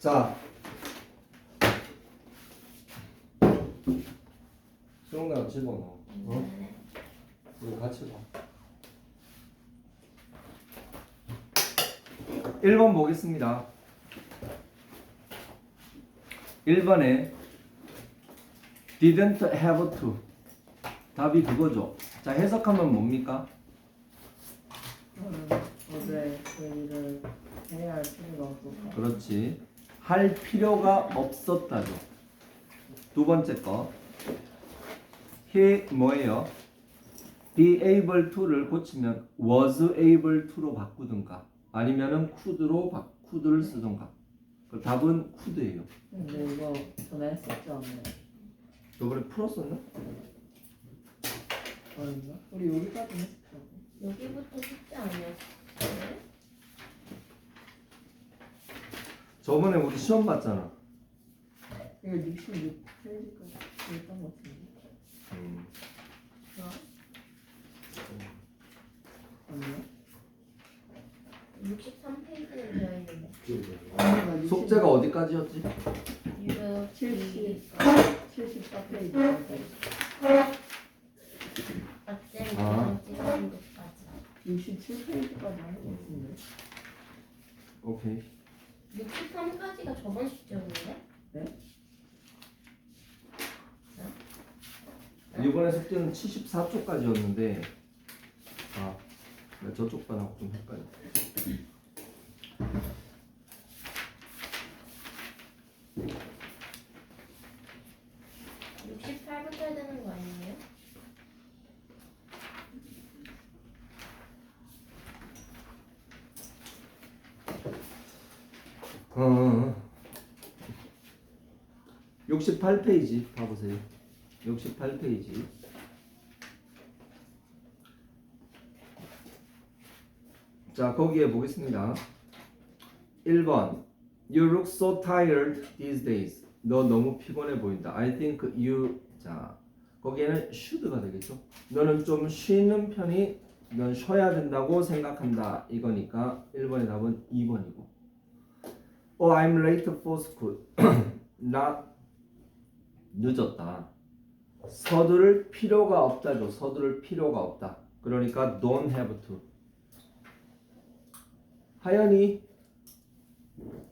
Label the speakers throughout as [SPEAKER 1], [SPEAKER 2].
[SPEAKER 1] 자. 수영장 집어넣어. 어?
[SPEAKER 2] 네.
[SPEAKER 1] 우리 같이 봐. 1번 보겠습니다. 1번에 didn't have to 답이 그거죠. 자 해석하면 뭡니까?
[SPEAKER 3] 저는 어제 그 일을 해야 할 필요가 없어서
[SPEAKER 1] 그렇지. 할 필요가 없었다죠. 두 번째 거. he 뭐예요? be able to를 고치면 was able to로 바꾸든가 아니면은 could로 바, could를 쓰든가. 그 답은 could예요.
[SPEAKER 3] 근데 이거 전에 했었지 않나요?
[SPEAKER 1] 저번에 풀었었나?
[SPEAKER 3] 아닌가? 우리 여기까지 했었죠
[SPEAKER 2] 여기부터 숙제 아니었어요?
[SPEAKER 1] 저번에 우리 시험 봤잖아.
[SPEAKER 3] 이거 66페이지까지 했던 것 같은데
[SPEAKER 1] 음.
[SPEAKER 3] 아니요?
[SPEAKER 2] 63페이지에 되어 있는데
[SPEAKER 1] 속제가 어디까지였지?
[SPEAKER 2] 유료
[SPEAKER 3] 70 74페이지
[SPEAKER 2] 박쌤
[SPEAKER 1] 아.
[SPEAKER 2] 그냥 찍은 것까지
[SPEAKER 3] 67페이지까지 한것 같은데
[SPEAKER 1] 오케이.
[SPEAKER 2] 63까지가 저번 숙제였는데?
[SPEAKER 1] 이번에 숙제는 74쪽까지였는데 아, 나 저쪽 반하고 좀 헷갈려.
[SPEAKER 2] 육 68부터 해야 되는 거 아니에요?
[SPEAKER 1] 어. 68페이지 봐보세요. 68페이지. 자, 거기에 보겠습니다. 1번. You look so tired these days. 너 너무 피곤해 보인다. I think you 자, 거기에는 should가 되겠죠. 너는 좀 쉬는 편이 넌 쉬어야 된다고 생각한다. 이거니까 1번의 답은 2번이고. Oh, I'm late for school. 나 늦었다. 서두를 필요가 없다죠. 서두를 필요가 없다. 그러니까 don't have to. 하연이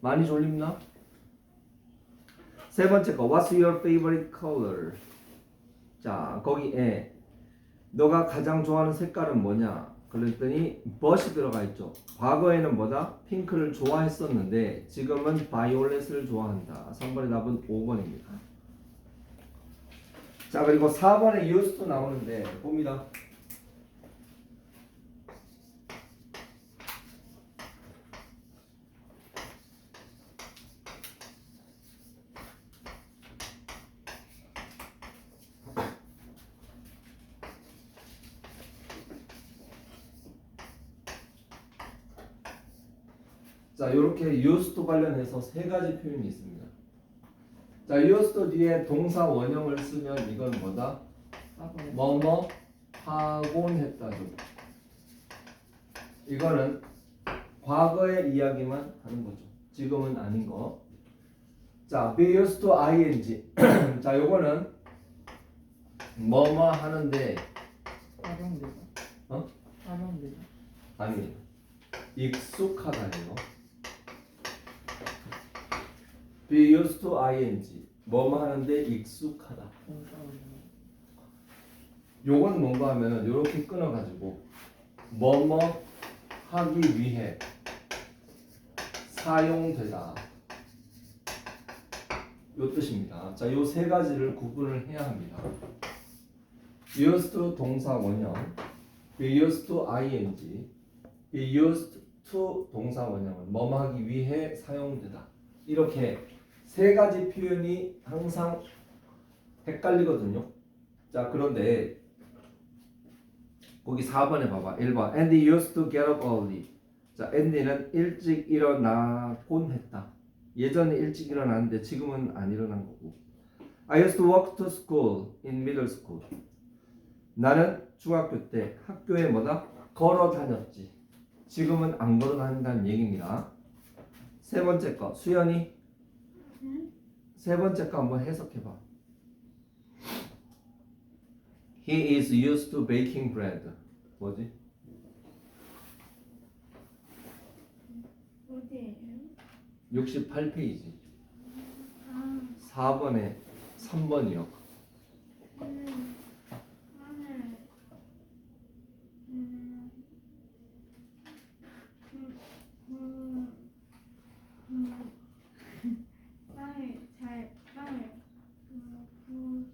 [SPEAKER 1] 많이 졸립나? 세 번째 거 What's your favorite color? 자 거기에 너가 가장 좋아하는 색깔은 뭐냐? 그랬더니 but이 들어가 있죠. 과거에는 뭐다? 핑크를 좋아했었는데 지금은 바이올렛을 좋아한다. 3번의 답은 5번입니다. 자 그리고 4번에 used 나오는데 봅니다. 자, to 관련해서 세 가지 표현이 있습니다. 자, to 뒤에 동사 원형을 쓰면 이건 뭐다?
[SPEAKER 3] 4번에
[SPEAKER 1] 뭐뭐 하곤 했다죠. 이거는 과거의 이야기만 하는 거죠. 지금은 아닌 거. 자, be used to ing. 자, 요거는 뭐뭐 하는데
[SPEAKER 3] 활용되죠
[SPEAKER 1] 어?
[SPEAKER 3] 활용되죠
[SPEAKER 1] 아니 익숙하다예요. Be used to ing 뭐뭐 하는데 익숙하다. 요건 뭔가 하면은 요렇게 끊어가지고 뭐뭐 하기 위해 사용되다. 요 뜻입니다. 자, 요 세 가지를 구분을 해야 합니다. used to 동사 원형, be used to ing, be used to 동사 원형은 뭐뭐 하기 위해 사용되다. 이렇게 세 가지 표현이 항상 헷갈리거든요. 자, 그런데 거기 4번에 봐봐. 1번. Andy used to get up early. 자, Andy는 일찍 일어나곤 했다. 예전에 일찍 일어났는데 지금은 안 일어난 거고. I used to walk to school in middle school. 나는 중학교 때 학교에 뭐다? 걸어 다녔지. 지금은 안 걸어 다닌다는 얘기입니다. 세 번째 거. 수연이 세 번째 거 한번 해석해 봐. He is used to baking bread. 뭐지?
[SPEAKER 4] 어디에요?
[SPEAKER 1] 68페이지.
[SPEAKER 4] 아,
[SPEAKER 1] 4번에 3번이요.
[SPEAKER 4] 음, 하늘, 음, 음, 음, 음, 빵을 잘, 빵을, 구, 구,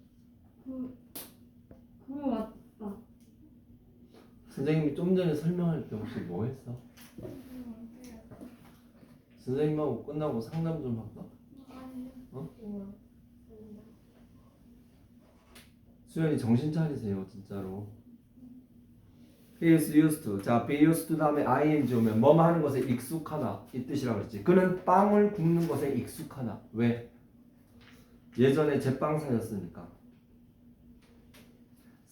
[SPEAKER 4] 구, 구 왔다.
[SPEAKER 1] 선생님이 좀 전에 설명할 때 혹시 뭐 했어? 선생님하고 끝나고 상담 좀 할까?
[SPEAKER 2] 우와.
[SPEAKER 1] 수연이 정신 차리세요, 진짜로. Is used to. 자, be used to 다음에 ing 오면 뭐뭐 하는 것에 익숙하다 이 뜻이라고 그랬지. 그는 빵을 굽는 것에 익숙하다. 왜? 예전에 제빵사였으니까.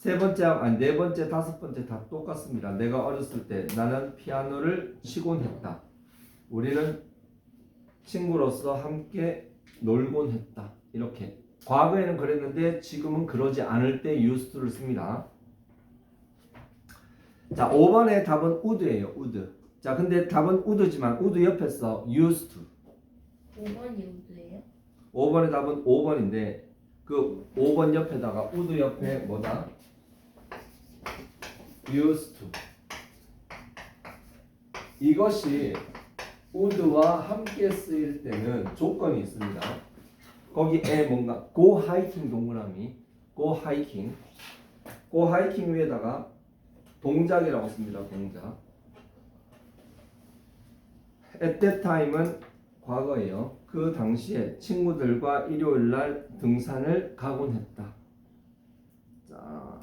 [SPEAKER 1] 세 번째, 아니 네 번째, 다섯 번째 다 똑같습니다. 내가 어렸을 때 나는 피아노를 치곤 했다. 우리는 친구로서 함께 놀곤 했다. 이렇게. 과거에는 그랬는데 지금은 그러지 않을 때 used를 씁니다. 자, 5번의 답은 would예요. would. 자, 근데 답은 would지만 would 옆에 서 used to.
[SPEAKER 2] 5번이 우드예요?
[SPEAKER 1] 5번의 답은 5번인데 그 5번 옆에다가 would 옆에 뭐다? Used to. 이것이 would와 함께 쓰일 때는 조건이 있습니다. 거기에 뭔가 go hiking 동그라미 go hiking go hiking 위에다가 동작이라고 씁니다. 동작. at that time은 과거예요. 그 당시에 친구들과 일요일 날 등산을 가곤 했다. 자,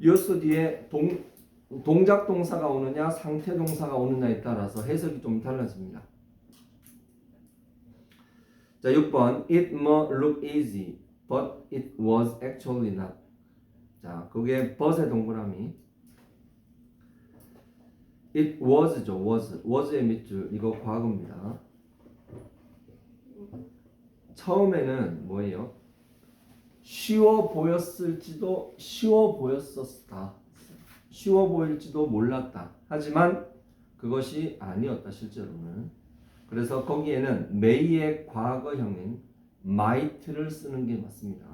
[SPEAKER 1] used 뒤에 동 동작 동사가 오느냐 상태 동사가 오느냐에 따라서 해석이 좀 달라집니다. 자, 6번 It may look easy, but it was actually not. 자, 그게 but의 동그라미. It was죠, was. was의 밑줄 이거 과거입니다. 처음에는 뭐예요? 쉬워 보였을지도 쉬워 보였었다. 쉬워 보일지도 몰랐다. 하지만 그것이 아니었다 실제로는. 그래서 거기에는 may의 과거형인 might를 쓰는 게 맞습니다.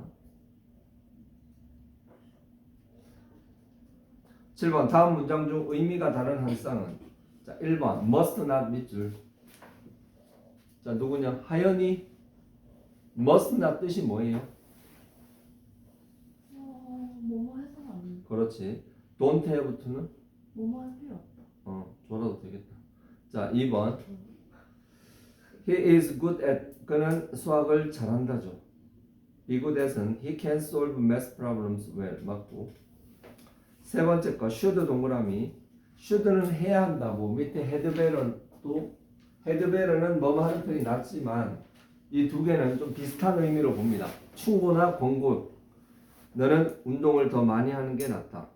[SPEAKER 1] 7번 다음 문장 중 의미가 다른 한 쌍은 자 1번 must not 밑줄 자 누구냐 하연이 must not 뜻이 뭐예요?
[SPEAKER 3] 어, 뭐뭐 해서는 안 돼.
[SPEAKER 1] 그렇지 don't haveto는
[SPEAKER 3] 뭐뭐 할 필요 없다.
[SPEAKER 1] 어 줘라도 되겠다 자 2번 He is good at 그는 수학을 잘한다죠 이 good at은 he can solve math problems well 맞고 세 번째 거 should 동그라미 should는 해야 한다고 밑에 had better는 또 better는 뭐뭐 하는 편이 낫지만 이 두 개는 좀 비슷한 의미로 봅니다 충고나 권고 너는 운동을 더 많이 하는 게 낫다.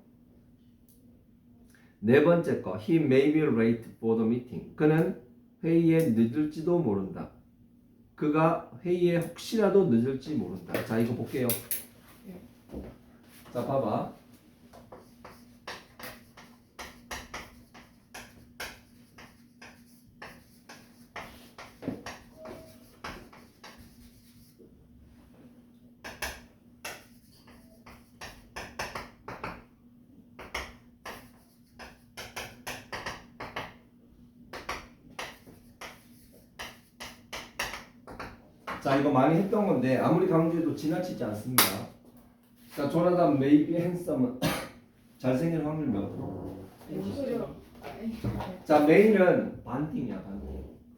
[SPEAKER 1] 네 번째 거 he may be late for the meeting. 그는 회의에 늦을지도 모른다. 그가 회의에 혹시라도 늦을지 모른다. 자 이거 볼게요. 자 봐봐 자 이거 많이 했던 건데 아무리 강조해도 지나치지 않습니다. 자 조나단 메이비 핸섬은 잘생긴 확률 몇 프로? 자 메인은 반띵이야 반띵.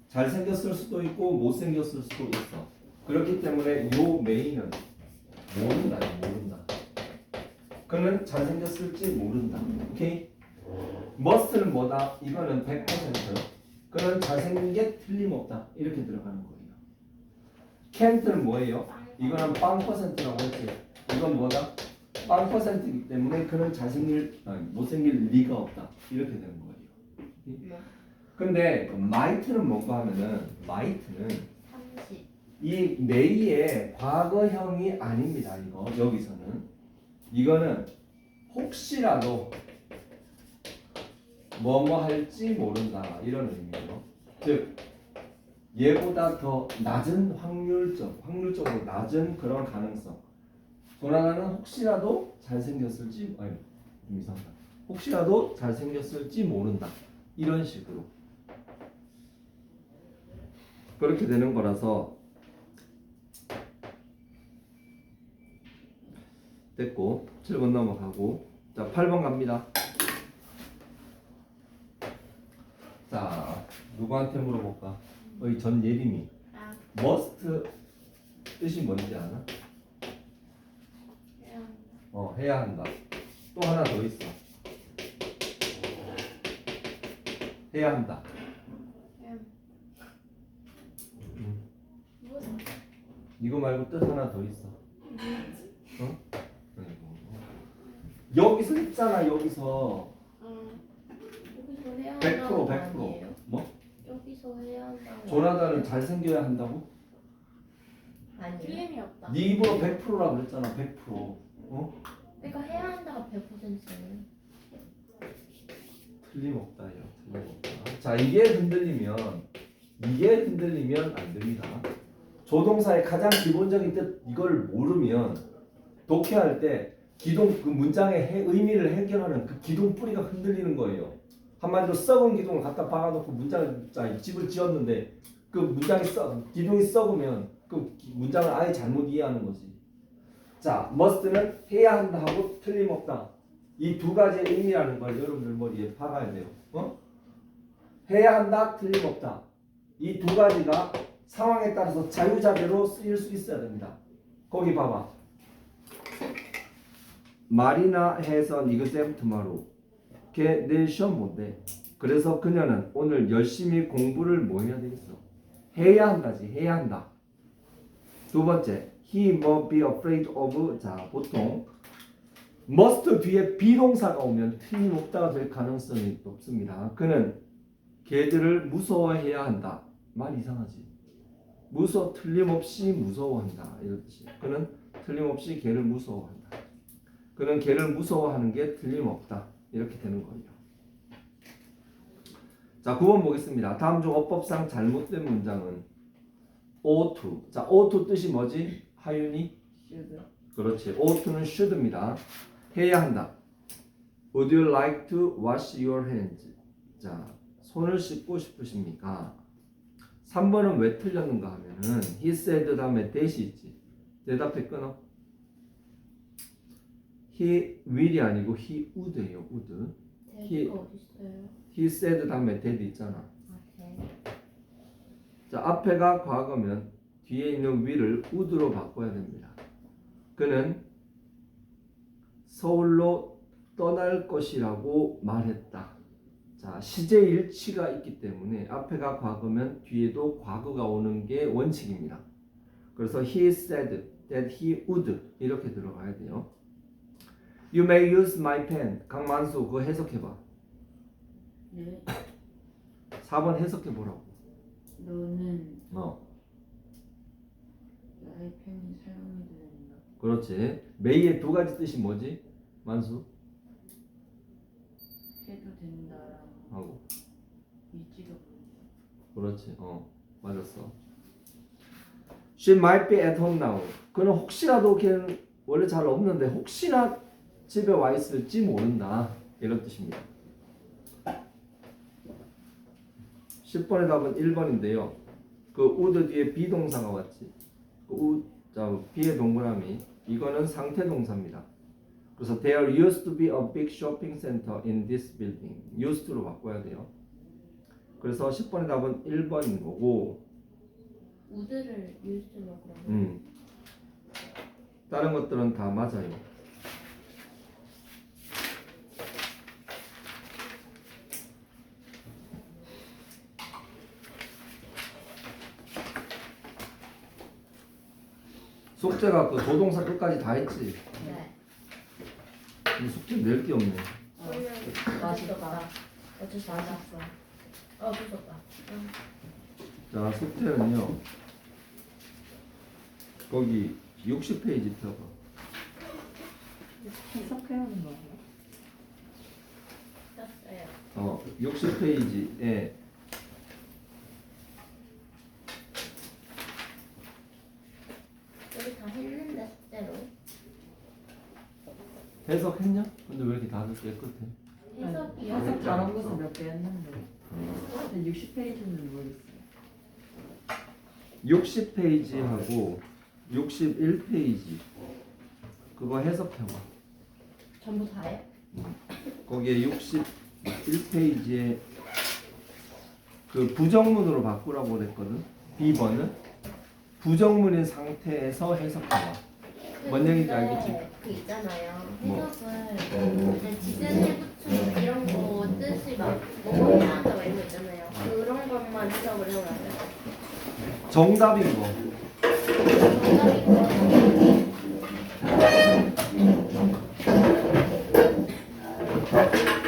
[SPEAKER 1] 잘생겼을 수도 있고 못생겼을 수도 있어. 그렇기 때문에 요 메인은 모른다 모른다. 그는 잘생겼을지 모른다. 오케이? 머스트는 뭐다? 이거는 100%. 그는 잘생긴 게 틀림없다. 이렇게 들어가는 거예요. 캔트는 뭐예요? 이거는 빵 퍼센트라고 했지. 이건 뭐다? 빵 퍼센트이기 때문에 그는 잘생길 아니, 못생길 리가 없다. 이렇게 되는 거예요. 근데 마이트는 뭔가 하면은 마이트는
[SPEAKER 2] 30.
[SPEAKER 1] 이 메이의 과거형이 아닙니다. 이거 여기서는 이거는 혹시라도 뭐뭐 할지 모른다 이런 의미예요. 즉 얘보다 더 낮은 확률적 확률적으로 낮은 그런 가능성. 조나단은 혹시라도 잘생겼을지 아니 좀 이상하다. 혹시라도 잘생겼을지 모른다. 이런 식으로. 그렇게 되는 거라서 됐고 7번 넘어가고. 자 8번 갑니다. 자 누구한테 물어볼까 어이 전 예림이
[SPEAKER 2] 아,
[SPEAKER 1] must 뜻이 뭔지 아나? 어 해야 한다. 또 하나 더 있어. 해야 한다.
[SPEAKER 2] 무슨
[SPEAKER 1] 이거 말고 뜻 하나 더 있어. 어? 아이고. 여기서 있잖아 여기서.
[SPEAKER 2] 여기서 해야
[SPEAKER 1] 100%
[SPEAKER 2] 한다고
[SPEAKER 1] 100%
[SPEAKER 2] 아니에요?
[SPEAKER 1] 뭐?
[SPEAKER 2] 여기서 해야 한다고
[SPEAKER 1] 조나단은 잘생겨야 한다고?
[SPEAKER 2] 아니에요.
[SPEAKER 3] 틀림이 없다.
[SPEAKER 1] 네 입으로 100%라 그랬잖아 100% 어?
[SPEAKER 2] 그러니까 해야 한다가 100%예요.
[SPEAKER 1] 틀림없다요 틀림없다 자 이게 흔들리면 이게 흔들리면 안 됩니다 조동사의 가장 기본적인 뜻 이걸 모르면 독해할 때 기동 그 문장의 해- 의미를 해결하는 그 기동 뿌리가 흔들리는 거예요 한마디로 썩은 기둥을 갖다 박아놓고 문장을 자 집을 지었는데 그 문장이 썩 기둥이 썩으면 그 기- 문장을 아예 잘못 이해하는 거지 자 must는 해야 한다 하고 틀림없다 이 두 가지의 의미라는 걸 여러분들 머리에 박아야 돼요. 어? 해야 한다, 틀림없다. 이 두 가지가 상황에 따라서 자유자재로 쓰일 수 있어야 됩니다. 거기 봐봐. 말이나 해선 이그셈 투마로. 걔 내일 시험 못돼. 그래서 그녀는 오늘 열심히 공부를 뭐 해야 되겠어? 해야 한다지, 해야 한다. 두 번째, he must be afraid of. 자, 보통 must 뒤에 비동사가 오면 틀림없다가 될 가능성이 높습니다. 그는 개들을 무서워해야 한다. 말 이상하지. 무서 틀림없이 무서워한다 이런 뜻이. 그는 틀림없이 개를 무서워한다. 그는 개를 무서워하는 게 틀림없다 이렇게 되는 거예요. 자 9번 보겠습니다. 다음 중 어법상 잘못된 문장은 ought. 자 ought 뜻이 뭐지? 하윤이? 그렇지. ouught는 should입니다. 해야 한다. Would you like to wash your hands? 자, 손을 씻고 싶으십니까? 3번은 왜 틀렸는가 하면은 he said 다음에 that이 있지. 대답해 끊어. He will이 아니고 he would예요. would.
[SPEAKER 2] 어디 있어요?
[SPEAKER 1] he said 다음에 that 있잖아.
[SPEAKER 2] 아, 대.
[SPEAKER 1] 자, 앞에가 과거면 뒤에 있는 will을 would로 바꿔야 됩니다. 그는 서울로 떠날 것이라고 말했다. 자, 시제 일치가 있기 때문에 앞에가 과거면 뒤에도 과거가 오는 게 원칙입니다. 그래서 he said that he would 이렇게 들어가야 돼요. You may use my pen. 강만수 그거 해석해 봐.
[SPEAKER 5] 네,
[SPEAKER 1] 4번 해석해 보라고.
[SPEAKER 5] 너는
[SPEAKER 1] 어.
[SPEAKER 5] 나의 펜이 사용해도 된다.
[SPEAKER 1] 그렇지. 메이의 두 가지 뜻이 뭐지? 만수
[SPEAKER 5] 해도 된다라고
[SPEAKER 1] 하고.
[SPEAKER 5] 일지도 모르겠어.
[SPEAKER 1] 그렇지. 어. 맞았어. She might be at home now. 그는 혹시라도 걔는 원래 잘 없는데 혹시나 집에 와 있을지 모른다. 이런 뜻입니다. 10번의 답은 1번인데요. 그 would 뒤에 비동사가 왔지. 그 would, 자, 비의 동그라미. 이거는 상태 동사입니다. 그래서 there used to be a big shopping center in this building. used to로 바꿔야 돼요. 그래서 10번의 답은 1번인 거고,
[SPEAKER 2] 우드를 유스로 그러면
[SPEAKER 1] 음. 다른 것들은 다 맞아요. 숙제가 그 조동사 끝까지 다 했지.
[SPEAKER 2] 네.
[SPEAKER 1] 근데 숙제 낼 게 없네.
[SPEAKER 2] 맛있다. 어쩔 수 없어. 어, 무섭다.
[SPEAKER 1] 자, 숙제는요. 거기 60페이지 펴봐.
[SPEAKER 3] 해석해야 하는 거 아니야?
[SPEAKER 2] 떴어요.
[SPEAKER 1] 어, 60페이지에
[SPEAKER 2] 여기 다 했는데 숙제로.
[SPEAKER 1] 해석했냐? 근데 왜 이렇게 다들 깨끗해?
[SPEAKER 2] 해석이요?
[SPEAKER 5] 해석 잘한 것은 몇 개 했는데. 근데 60페이지는 모르겠어요.
[SPEAKER 1] 60페이지하고 61페이지 그거 해석해봐.
[SPEAKER 2] 전부 다요?
[SPEAKER 1] 거기에 61페이지에 그 부정문으로 바꾸라고 그랬거든. B번은 부정문인 상태에서 해석해봐. 뭔 얘기인지 알겠지?
[SPEAKER 2] 그 있잖아요.
[SPEAKER 1] 뭐?
[SPEAKER 2] 해석을 이제 지진 해부충 이런 거 뜻이 막 한다 막 이런 거 있잖아요. 그런 것만 해석을 해오라고요.
[SPEAKER 1] 정답인 거.
[SPEAKER 2] 정답인 거.